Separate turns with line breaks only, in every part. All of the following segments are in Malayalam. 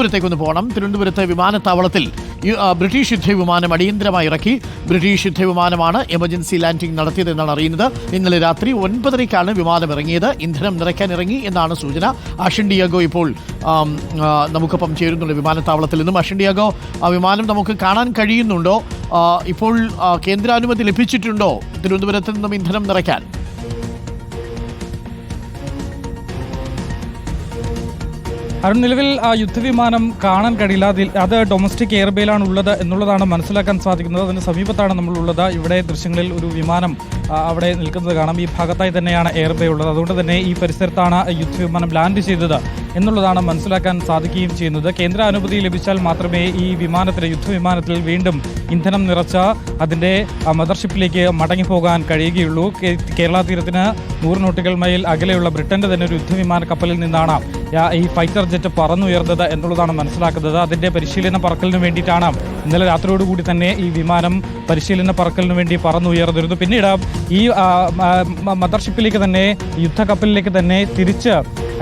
തിരുവനന്തപുരത്തേക്ക് ഒന്ന് പോകണം തിരുവനന്തപുരത്തെ വിമാനത്താവളത്തിൽ ബ്രിട്ടീഷ് യുദ്ധവിമാനം അടിയന്തരമായി ഇറക്കി. ബ്രിട്ടീഷ് യുദ്ധവിമാനമാണ് എമർജൻസി ലാൻഡിംഗ് നടത്തിയതെന്നാണ് അറിയുന്നത്. ഇന്നലെ രാത്രി ഒൻപതരയ്ക്കാണ് വിമാനം ഇറങ്ങിയത്. ഇന്ധനം നിറയ്ക്കാൻ ഇറങ്ങി എന്നാണ് സൂചന. അഷിൻഡിയാഗോ ഇപ്പോൾ നമുക്കൊപ്പം ചേരുന്നുണ്ട് വിമാനത്താവളത്തിൽ നിന്നും. അഷിൻഡിയാഗോ ആ വിമാനം നമുക്ക് കാണാൻ കഴിയുന്നുണ്ടോ? ഇപ്പോൾ കേന്ദ്രാനുമതി ലഭിച്ചിട്ടുണ്ടോ? തിരുവനന്തപുരത്ത് നിന്നും ഇന്ധനം നിറയ്ക്കാൻ.
അരുൺ നിലവിൽ ആ യുദ്ധവിമാനം കാണാൻ കഴിയില്ല. അതിൽ അത് ഡൊമസ്റ്റിക് എയർബേയിലാണ് ഉള്ളത് എന്നുള്ളതാണ് മനസ്സിലാക്കാൻ സാധിക്കുന്നത്. അതിന് സമീപത്താണ് നമ്മളുള്ളത്. ഇവിടെ ദൃശ്യങ്ങളിൽ ഒരു വിമാനം അവിടെ നിൽക്കുന്നത് കാണാം. ഈ ഭാഗത്തായി തന്നെയാണ് എയർബേ ഉള്ളത്. അതുകൊണ്ട് തന്നെ ഈ പരിസരത്താണ് യുദ്ധവിമാനം ലാൻഡ് ചെയ്തത് എന്നുള്ളതാണ് മനസ്സിലാക്കാൻ സാധിക്കുകയും ചെയ്യുന്നത്. കേന്ദ്ര അനുമതി ലഭിച്ചാൽ മാത്രമേ ഈ വിമാനത്തിൽ യുദ്ധവിമാനത്തിൽ വീണ്ടും ഇന്ധനം നിറച്ച അതിന്റെ മദർഷിപ്പിലേക്ക് മടങ്ങിപ്പോകാൻ കഴിയുകയുള്ളൂ. കേരള തീരത്തിന് നൂറ് നോട്ടുകൾ മൈൽ അകലെയുള്ള ബ്രിട്ടന്റെ തന്നെ ഒരു യുദ്ധവിമാന കപ്പലിൽ നിന്നാണ് ഈ ഫൈറ്റർ ജെറ്റ് പറന്നുയർന്നത് എന്നുള്ളതാണ് മനസ്സിലാക്കുന്നത്. അതിന്റെ പരിശീലന പറക്കലിന് വേണ്ടിയിട്ടാണ്. ഇന്നലെ രാത്രിയോടുകൂടി തന്നെ ഈ വിമാനം പരിശീലന പറക്കലിന് വേണ്ടി പറന്നുയർന്നിരുന്നു. പിന്നീട് ഈ മദർഷിപ്പിലേക്ക് തന്നെ യുദ്ധക്കപ്പലിലേക്ക് തന്നെ തിരിച്ച്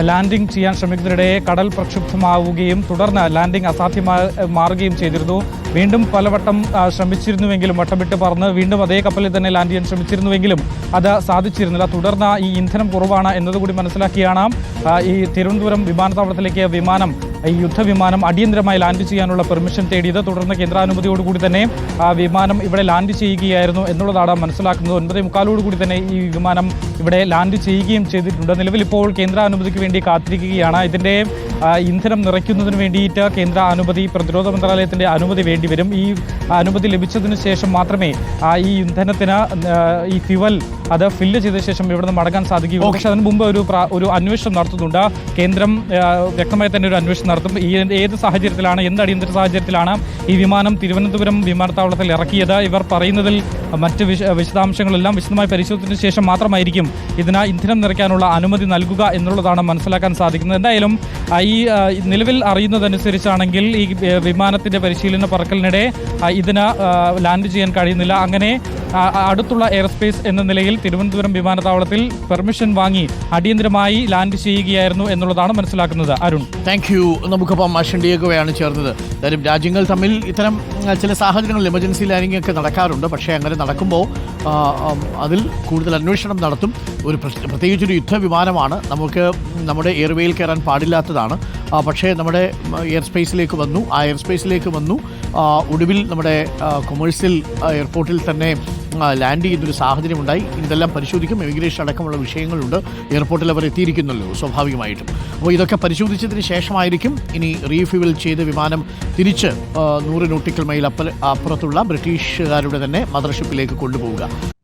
ലാൻഡിംഗ് ചെയ്യാൻ ശ്രമിക്കുന്നതിനിടെ കടൽ പ്രക്ഷുബ്ധമാവുകയും തുടർന്ന് ലാൻഡിംഗ് അസാധ്യമാ മാറുകയും ചെയ്തിരുന്നു. വീണ്ടും പലവട്ടം ശ്രമിച്ചിരുന്നുവെങ്കിലും വട്ടം വിട്ട് പറന്ന് വീണ്ടും അതേ കപ്പലിൽ തന്നെ ലാൻഡ് ചെയ്യാൻ ശ്രമിച്ചിരുന്നുവെങ്കിലും അത് സാധിച്ചിരുന്നില്ല. തുടർന്ന് ഈ ഇന്ധനം കുറവാണ് എന്നതുകൂടി മനസ്സിലാക്കിയാണ് ഈ തിരുവനന്തപുരം വിമാനത്താവളത്തിലേക്ക് വിമാനം ഈ യുദ്ധവിമാനം അടിയന്തരമായി ലാൻഡ് ചെയ്യാനുള്ള പെർമിഷൻ തേടിയത്. തുടർന്ന് കേന്ദ്രാനുമതിയോടുകൂടി തന്നെ ആ വിമാനം ഇവിടെ ലാൻഡ് ചെയ്യുകയായിരുന്നു എന്നുള്ളതാണ് മനസ്സിലാക്കുന്നത്. ഒൻപതേ മുക്കാലോടുകൂടി തന്നെ ഈ വിമാനം ഇവിടെ ലാൻഡ് ചെയ്യുകയും ചെയ്തിട്ടുണ്ട്. നിലവിൽ ഇപ്പോൾ കേന്ദ്രാനുമതിക്ക് വേണ്ടി കാത്തിരിക്കുകയാണ്. ഇതിന്റെ ആ, ഇന്ധനം നിറയ്ക്കുന്നതിന് വേണ്ടിയിട്ട് കേന്ദ്ര അനുമതി പ്രതിരോധ മന്ത്രാലയത്തിന്റെ അനുമതി വേണ്ടിവരും. ഈ അനുമതി ലഭിച്ചതിന് ശേഷം മാത്രമേ ഈ ഇന്ധനത്തിന് ഈ ഫ്യുവൽ അത് ഫില്ല് ചെയ്ത ശേഷം ഇവിടുന്ന് മടങ്ങാൻ സാധിക്കുകയുള്ളൂ പക്ഷേ അതിന് മുമ്പ് ഒരു ഒരു അന്വേഷണം നടത്തുന്നുണ്ട്. കേന്ദ്രം വ്യക്തമായി തന്നെ ഒരു അന്വേഷണം നടത്തും. ഈ ഏത് സാഹചര്യത്തിലാണ് എന്ത് അടിയന്തര സാഹചര്യത്തിലാണ് ഈ വിമാനം തിരുവനന്തപുരം വിമാനത്താവളത്തിൽ ഇറക്കിയത്? ഇവർ പറയുന്നതിൽ മറ്റ് വിശ വിശദാംശങ്ങളെല്ലാം വിശദമായി പരിശോധിച്ചതിന് ശേഷം മാത്രമായിരിക്കും ഇതിന് ഇന്ധനം നിറയ്ക്കാനുള്ള അനുമതി നൽകുക എന്നുള്ളതാണ് മനസ്സിലാക്കാൻ സാധിക്കുന്നത്. എന്തായാലും ഈ നിലവിൽ അറിയുന്നതനുസരിച്ചാണെങ്കിൽ ഈ വിമാനത്തിന്റെ വിമാനത്തിന്റെ പരിശീലന പറക്കലിനിടെ ഇതിന് ലാൻഡ് ചെയ്യാൻ കഴിയുന്നില്ല. അങ്ങനെ അടുത്തുള്ള എയർ സ്പേസ് എന്ന നിലയിൽ തിരുവനന്തപുരം വിമാനത്താവളത്തിൽ പെർമിഷൻ വാങ്ങി അടിയന്തരമായി ലാൻഡ് ചെയ്യുകയായിരുന്നു എന്നുള്ളതാണ് മനസ്സിലാക്കുന്നത്. അരുൺ.
താങ്ക് യു നമുക്കിപ്പം ഡിയേഗോയാണ് ചേർന്നത്. എന്തായാലും രാജ്യങ്ങൾ തമ്മിൽ ഇത്തരം ചില സാഹചര്യങ്ങളിൽ എമർജൻസി ലാൻഡിംഗ് ഒക്കെ നടക്കാറുണ്ട്. പക്ഷേ അങ്ങനെ നടക്കുമ്പോൾ അതിൽ കൂടുതൽ അന്വേഷണം നടത്തും. ഒരു പ്രത്യേകിച്ചൊരു യുദ്ധവിമാനമാണ്. നമുക്ക് നമ്മുടെ എയർവേയിൽ കയറാൻ പാടില്ലാത്തതാണ്. പക്ഷേ നമ്മുടെ എയർ സ്പേസിലേക്ക് വന്നു. ആ എയർ സ്പേസിലേക്ക് വന്നു ഒടുവിൽ നമ്മുടെ കൊമേഴ്സ്യൽ എയർപോർട്ടിൽ തന്നെ ലാൻഡ് ചെയ്യുന്നൊരു സാഹചര്യമുണ്ടായി. ഇതെല്ലാം പരിശോധിക്കും. ഇമിഗ്രേഷൻ അടക്കമുള്ള വിഷയങ്ങളുണ്ട്. എയർപോർട്ടിൽ അവർ എത്തിയിരിക്കുന്നല്ലോ സ്വാഭാവികമായിട്ടും. അപ്പോൾ ഇതൊക്കെ പരിശോധിച്ചതിന് ശേഷമായിരിക്കും ഇനി റീഫ്യൂവൽ ചെയ്ത് വിമാനം തിരിച്ച് നൂറ് നോട്ടിക്കൽ മൈൽ അപ്പ അപ്പുറത്തുള്ള ബ്രിട്ടീഷുകാരുടെ തന്നെ മദർഷിപ്പിലേക്ക് കൊണ്ടുപോവുക.